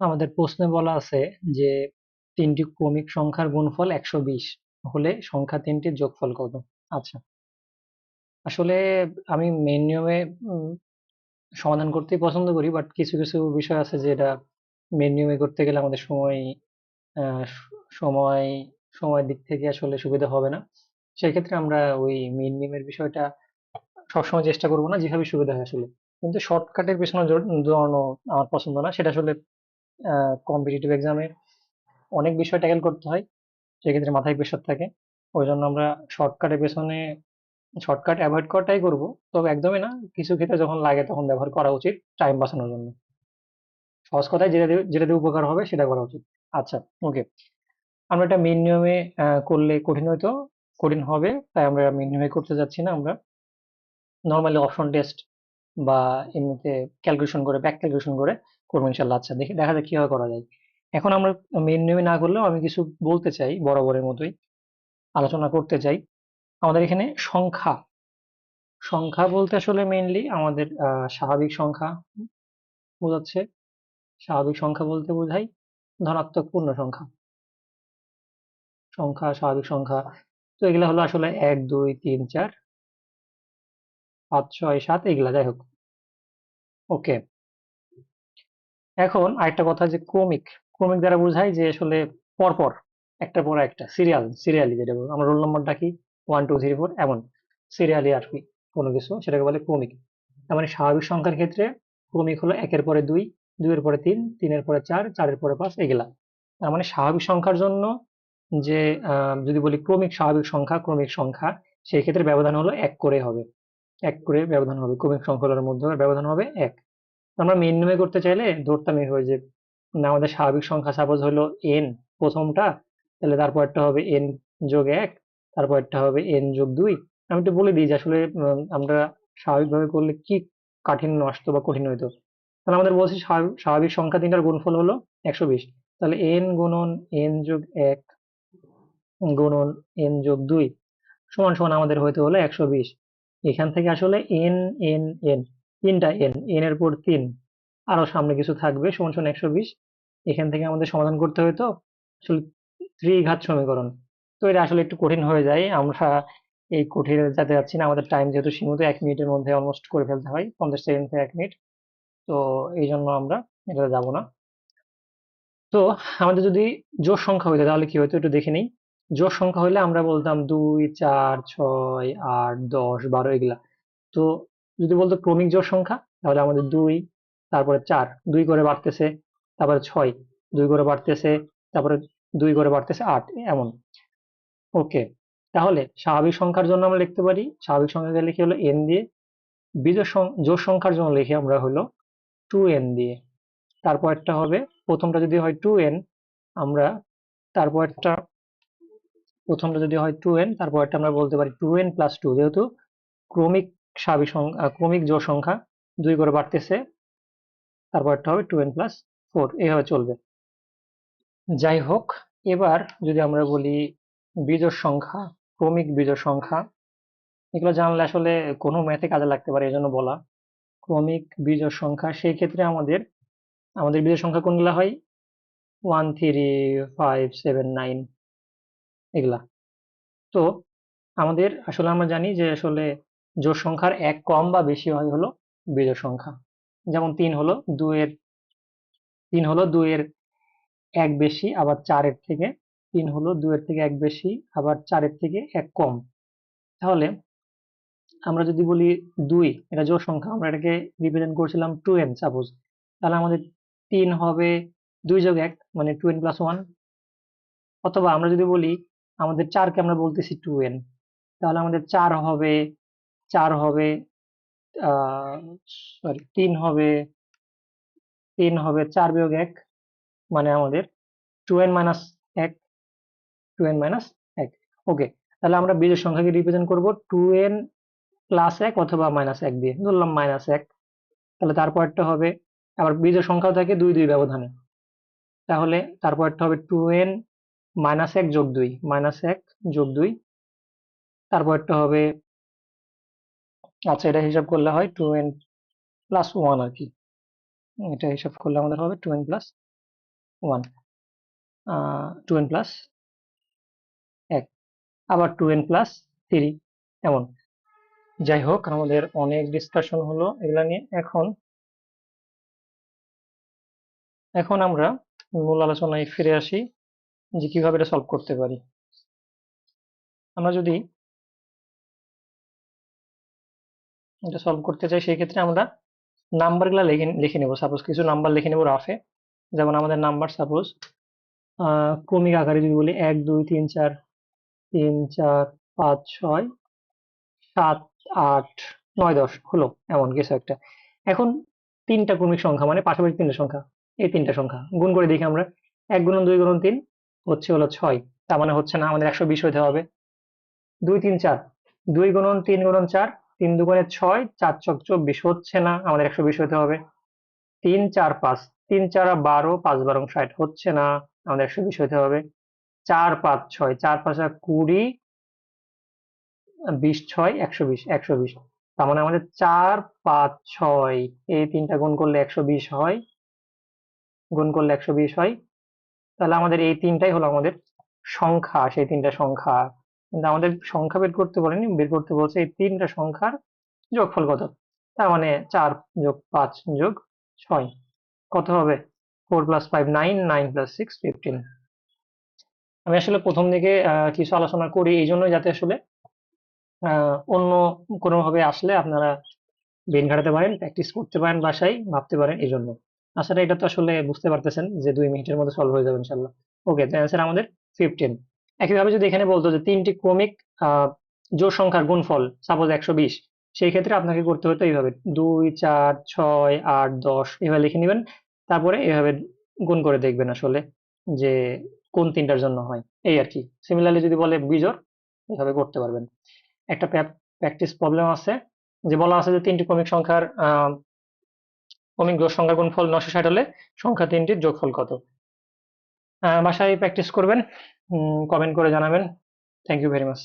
আমাদের প্রশ্নে বলা আছে যে, তিনটি ক্রমিক সংখ্যার গুণফল একশো বিশ, হলে সংখ্যা তিনটির যোগফল কত? আচ্ছা। আসলে আমি মেন নিয়মে সমাধান করতেই পছন্দ করি বাট কিছু কিছু বিষয় আছে যে এটা মেন নিয়মে করতে গেলে আমাদের সময় সময় সময়ের দিক থেকে আসলে সুবিধা হবে না। সেই ক্ষেত্রে আমরা ওই মেন নিয়মের বিষয়টা সবসময় চেষ্টা করব না, যেভাবে সুবিধা হয় আসলে। কিন্তু শর্টকাটের পেছনে দৌড়ানো আমার পছন্দ না, সেটা আসলে কম্পিটিটিভ এক্সামে অনেক বিষয় ট্যাকেল করতে হয়, সেক্ষেত্রে মাথায় প্রেশার থাকে। ওই জন্য আমরা শর্টকাটের পেছনে শর্টকাট অ্যাভয়েড করাটাই করব। তবে একদমই না, কিছু ক্ষেত্রে যখন লাগে তখন ব্যবহার করা উচিত টাইম বাঁচানোর জন্য। সহজ কথায় যেটা যেটা দিয়ে উপকার হবে সেটা করা উচিত। আচ্ছা ওকে আমরা এটা মেন নিয়মে করলে কঠিন হয়তো কঠিন হবে, তাই আমরা মেন নিয়মে করতে যাচ্ছি না আমরা। নর্মালি অপশন টেস্ট বা এমনিতে ক্যালকুলেশন করে ব্যাক ক্যালকুলেশন করে। করব ইনশাল্লাহ। আচ্ছা দেখি, দেখা যাক কীভাবে করা যায়। এখন আমরা মেন নিয়মে না করলেও আমি কিছু বলতে চাই বরাবরের মতোই। আলোচনা করতে চাই। আমাদের এখানে সংখ্যা। সংখ্যা বলতে আসলে মেইনলি আমাদের স্বাভাবিক সংখ্যা বোঝাচ্ছে। স্বাভাবিক সংখ্যা বলতে বোঝাই ধনাত্মক পূর্ণ সংখ্যা। সংখ্যা, স্বাভাবিক সংখ্যা। তো এগুলা হলো আসলে এক, দুই, তিন, চার, পাঁচ, ছয়, সাত, এগুলা, যাই হোক। ওকে। এখন আরেকটা কথা যে ক্রমিক ক্রমিক দ্বারা বোঝায় যে আসলে পরপর একটা পর একটা সিরিয়াল সিরিয়ালি যেটা আমরা রোল নম্বর ডাকি ওয়ান টু থ্রি ফোর এমন। সিরিয়ালি আর কি, কোনো কিছু, সেটাকে বলে ক্রমিক তার মানে স্বাভাবিক সংখ্যার ক্ষেত্রে ক্রমিক হলো একের পরে দুই, দুইয়ের পরে তিন, তিনের পরে চার, চারের পরে পাঁচ, এগুলা। তার মানে স্বাভাবিক সংখ্যার জন্য যে যদি বলি ক্রমিক স্বাভাবিক সংখ্যা ক্রমিক সংখ্যা, সেই ক্ষেত্রে ব্যবধান হলো এক করে হবে। এক করে ব্যবধান হবে। ক্রমিক সংখ্যাগুলোর মধ্যে ব্যবধান হবে এক। আমরা মেন নিয়মে করতে চাইলে ধরতাম এইভাবে যে, না আমাদের স্বাভাবিক সংখ্যা সাপোজ হলো এন প্রথমটা, তাহলে তারপরটা হবে এন যোগ এক, তারপরটা হবে এন যোগ দুই। আমি একটু বলে দিই যে আসলে আমরা স্বাভাবিকভাবে করলে কি কাঠিন্য আসতো বা কঠিন হইতো? তাহলে আমাদের বলছি স্বাভাবিক সংখ্যা তিনটার গুণফল হলো একশো বিশ। তাহলে এন গুণন এন যোগ এক গুণন এন যোগ দুই সমান সমান আমাদের হইতে হলো একশো বিশ। এখান থেকে আসলে এন এন এন তিনটা এন এন এর পর তিন। আরও সামনে কিছু থাকবে, সমান সমান একশো বিশ। এখান থেকে আমাদের সমাধান করতে হয়তো আসলে ত্রিঘাত সমীকরণ। তো এটা আসলে একটু কঠিন হয়ে যায়। আমরা এই কঠিন যাতে যাচ্ছি না, আমাদের টাইম যেহেতু সীমিত, এক মিনিটের মধ্যে অলমোস্ট করে ফেলতে হয়, পঞ্চাশ সেকেন্ড থেকে এক মিনিট তো এই জন্য আমরা এটাতে যাব না। তো আমাদের যদি জোর সংখ্যা হইতো, তাহলে কি হইতো? একটু দেখে নিই। জোর সংখ্যা হইলে আমরা বলতাম দুই, চার, ছয়, আট, দশ, বারো, এগুলা। তো যদি বলতো ক্রমিক জোর সংখ্যা, তাহলে আমাদের দুই, তারপরে চার, দুই করে বাড়তেছে, তারপরে ছয়, দুই করে বাড়তেছে, তারপরে দুই করে বাড়তেছে আট, এমন। ওকে তাহলে স্বাভাবিক সংখ্যার জন্য আমরা লিখতে পারি, স্বাভাবিক সংখ্যা লিখে হলো এন দিয়ে, বিজোড় জোর সংখ্যার জন্য লিখে আমরা হলো টু এন দিয়ে। তারপর একটা হবে, প্রথমটা যদি হয় টু এন আমরা তারপর একটা, প্রথমটা যদি হয় টু এন তারপর একটা আমরা বলতে পারি টু এন প্লাস টু যেহেতু ক্রমিক স্বাভাবিক সংখ্যা ক্রমিক জোড় সংখ্যা দুই করে বাড়তেছে। তারপর একটা হবে টু এন প্লাস ফোর এইভাবে চলবে। যাই হোক, এবার যদি আমরা বলি বিজোড় সংখ্যা, ক্রমিক বিজোড় সংখ্যা, এগুলো জানলে আসলে কোনো ম্যাথে কাজে লাগতে পারে এই জন্য বলা। ক্রমিক বিজোড় সংখ্যা, সেই ক্ষেত্রে আমাদের আমাদের বিজোড় সংখ্যা কোনগুলা হয়? One three five seven nine এগুলা। তো আমাদের, আসলে আমরা জানি যে আসলে জোড় সংখ্যার এক কম বা বেশি হয় হলো বিজোড় সংখ্যা। যেমন তিন হলো দুয়ের তিন হলো দুয়ের এক বেশি, আবার চারের থেকে তিন হলো দুয়ের থেকে এক বেশি, আবার চারের থেকে এক কম। তাহলে আমরা যদি বলি দুই, এটা জোর সংখ্যা, আমরা এটাকে রিপ্রেজেন্ট করছিলাম টু এন সাপোজ তাহলে আমাদের তিন হবে দুই যোগ এক মানে টু এন প্লাস ওয়ান অথবা আমরা যদি বলি আমাদের চারকে আমরা বলতেছি টু এন তাহলে আমাদের চার হবে চার হবে সরি তিন হবে তিন হবে চার বিয়োগ এক মানে আমাদের টু এন মাইনাস এক টু এন মাইনাস এক। ওকে তাহলে আমরা বীজের সংখ্যাকে রিপ্রেজেন্ট করব টু এন প্লাস এক অথবা মাইনাস এক দিয়ে। ধরলাম মাইনাস এক, তাহলে তারপরটা হবে, আবার বীজের সংখ্যাও থাকে দুই দুই ব্যবধানে। তাহলে তারপরটা হবে টু এন মাইনাস এক যোগ দুই মাইনাস এক যোগ দুই তারপরটা হবে আচ্ছা এটা হিসাব করলে হয় টু এন প্লাস ওয়ান আর কি। এটা হিসাব করলে আমাদের হবে two N plus one two N plus এক। আবার টু এন প্লাস থ্রি এমন। যাই হোক, আমাদের অনেক ডিসকাশন হলো এগুলা নিয়ে। এখন এখন আমরা মূল আলোচনায় ফিরে আসি যে কীভাবে এটা সলভ করতে পারি। আমরা যদি এটা সলভ করতে চাই, সেই ক্ষেত্রে আমরা নাম্বারগুলো লিখে লিখে নেব। সাপোজ কিছু নাম্বার লিখে নেব রাফে যেমন আমাদের নাম্বার সাপোজ ক্রমিক আকারে যদি বলি, এক, দুই, তিন, চার তিন, চার, পাঁচ, ছয়, সাত, আট, নয়, দশ হলো এমন কিছু একটা। এখন তিনটা ক্রমিক সংখ্যা মানে পাশাপাশি তিনটা সংখ্যা, এই তিনটা সংখ্যা। গুণ করে দেখি আমরা, এক গুণন দুই গুণন তিন হচ্ছে হলো ছয়। তার মানে হচ্ছে না, আমাদের একশো বিশ হতে হবে। দুই, তিন, চার, দুই গুণন তিন গুণন চার তিন দুগুণে ছয়, চার চক চব্বিশ হচ্ছে না, আমাদের একশো বিশ হতে হবে। তিন, চার, পাঁচ, তিন, চার, বারো, পাঁচ, বারো, ষাট হচ্ছে না, আমাদের একশো বিশ হতে হবে। চার, পাঁচ, ছয়, চার, পাঁচ কুড়ি, বিশ, ছয়, একশো বিশ একশো বিশ। তার মানে আমাদের চার, পাঁচ, ছয়, এই তিনটা গুণ করলে একশো বিশ হয়, গুণ করলে একশো বিশ হয়। তাহলে আমাদের এই তিনটাই হলো আমাদের সংখ্যা, সেই তিনটা সংখ্যা। কিন্তু আমাদের সংখ্যা বের করতে বলেনি, বের করতে বলছে এই তিনটা সংখ্যার যোগফল কত? তার মানে চার যোগ পাঁচ যোগ ছয়। কত হবে? Four plus five, nine nine plus six, fifteen. আমি আসলে প্রথম দিকে কিছু আলোচনা করি এই জন্যই যাতে আসলে অন্য কোনোভাবে আসলে আপনারা বেন ঘাটাতে পারেন, প্র্যাকটিস করতে পারেন বাসায়, ভাবতে পারেন এই জন্য। তাছাড়া এটা তো আসলে বুঝতে পারতেছেন যে দুই মিনিটের মধ্যে সলভ হয়ে যাবে ইনশাল্লাহ ওকে, তো অ্যান্সার আমাদের ফিফটিন। একইভাবে যদি এখানে বলতো যে তিনটি ক্রমিক জোর সংখ্যার গুণফল সাপোজ একশো বিশ, সেই ক্ষেত্রে আপনাকে করতে হতো এইভাবে দুই, চার, ছয়, আট, দশ এভাবে লিখে নেবেন। তারপরে এভাবে গুণ করে দেখবেন আসলে যে কোন তিনটার জন্য হয়। এই আর কি। সিমিলারলি যদি বলে বিজোর এভাবে করতে পারবেন। একটা প্র্যাকটিস প্রবলেম আছে, যে বলা আছে যে তিনটি ক্রমিক সংখ্যার ক্রমিক জোর সংখ্যার গুণফল নশো ষাট হলে সংখ্যা তিনটির যোগফল কত? বাসায় প্র্যাকটিস করবেন কমেন্ট করে জানাবেন। Thank you very much